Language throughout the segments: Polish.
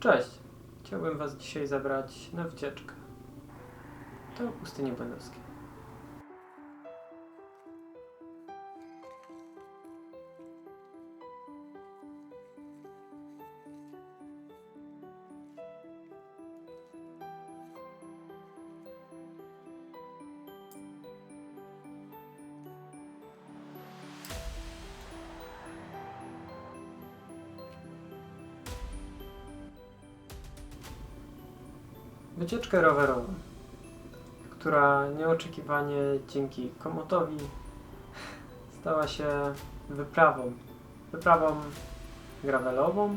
Cześć! Chciałbym Was dzisiaj zabrać na wycieczkę do pustyni błędowskiej. Wycieczkę rowerową, która nieoczekiwanie dzięki komotowi stała się wyprawą. Wyprawą gravelową.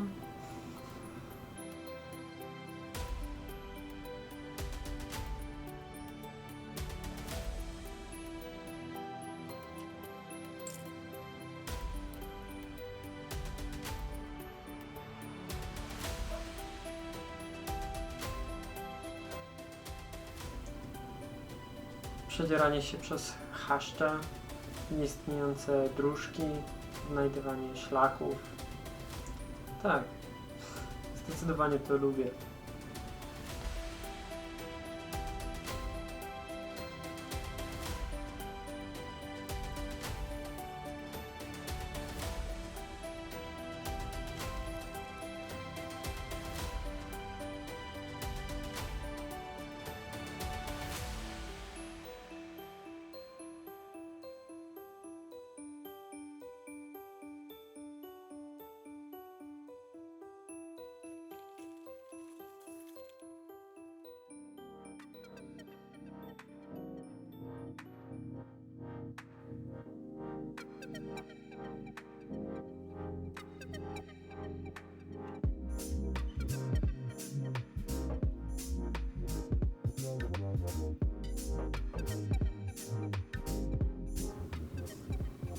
Przedzieranie się przez chaszcze, nieistniejące dróżki, znajdywanie szlaków. Tak, zdecydowanie to lubię.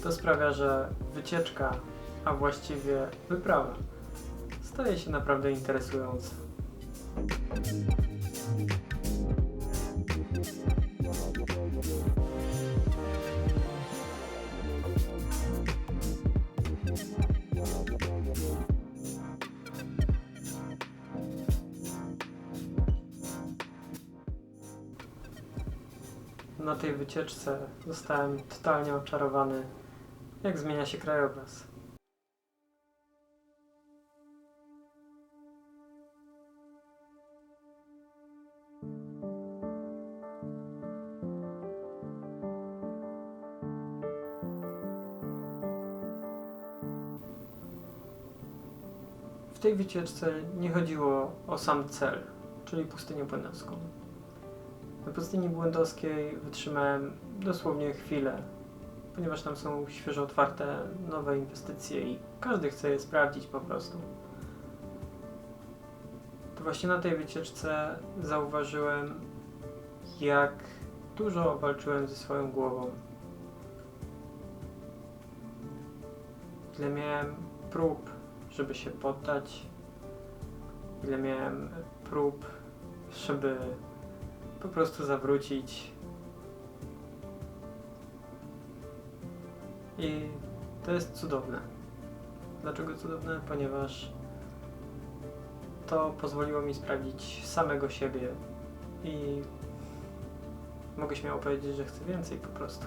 To sprawia, że wycieczka, a właściwie wyprawa, staje się naprawdę interesująca. Na tej wycieczce zostałem totalnie oczarowany, jak zmienia się krajobraz. W tej wycieczce nie chodziło o sam cel, czyli pustynię błędowską. Na pustyni błędowskiej wytrzymałem dosłownie chwilę, ponieważ tam są świeżo otwarte nowe inwestycje i każdy chce je sprawdzić po prostu. To właśnie na tej wycieczce zauważyłem, jak dużo walczyłem ze swoją głową. Ile miałem prób, żeby się poddać, ile miałem prób, żeby po prostu zawrócić. I to jest cudowne. Dlaczego cudowne? Ponieważ to pozwoliło mi sprawdzić samego siebie i mogę śmiało powiedzieć, że chcę więcej po prostu.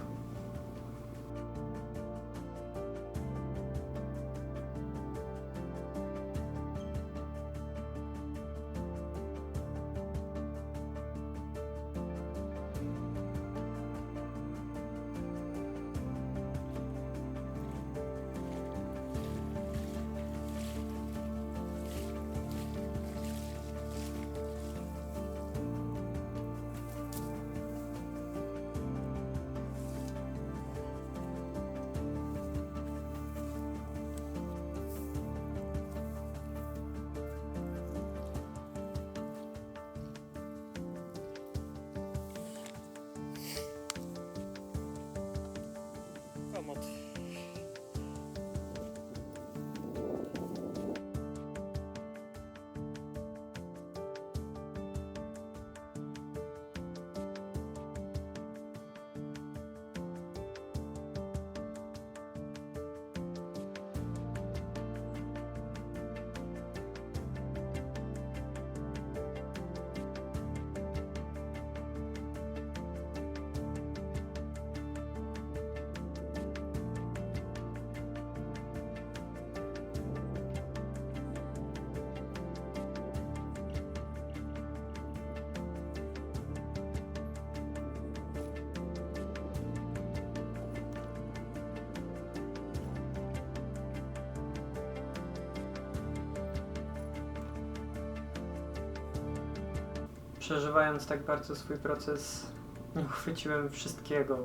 Przeżywając tak bardzo swój proces, nie uchwyciłem wszystkiego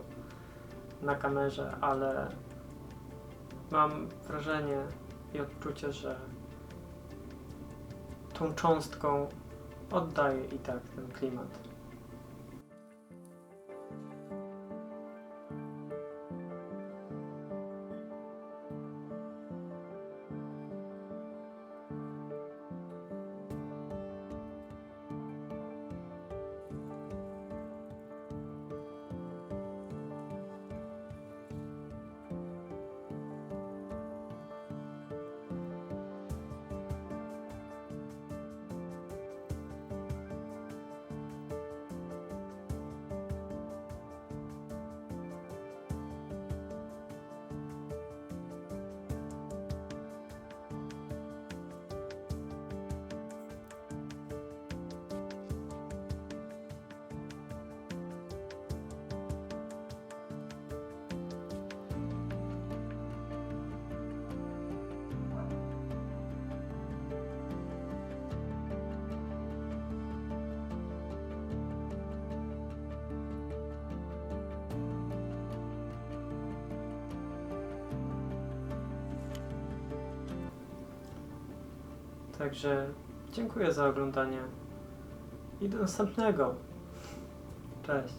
na kamerze, ale mam wrażenie i odczucie, że tą cząstką oddaję i tak ten klimat. Także dziękuję za oglądanie i do następnego. Cześć.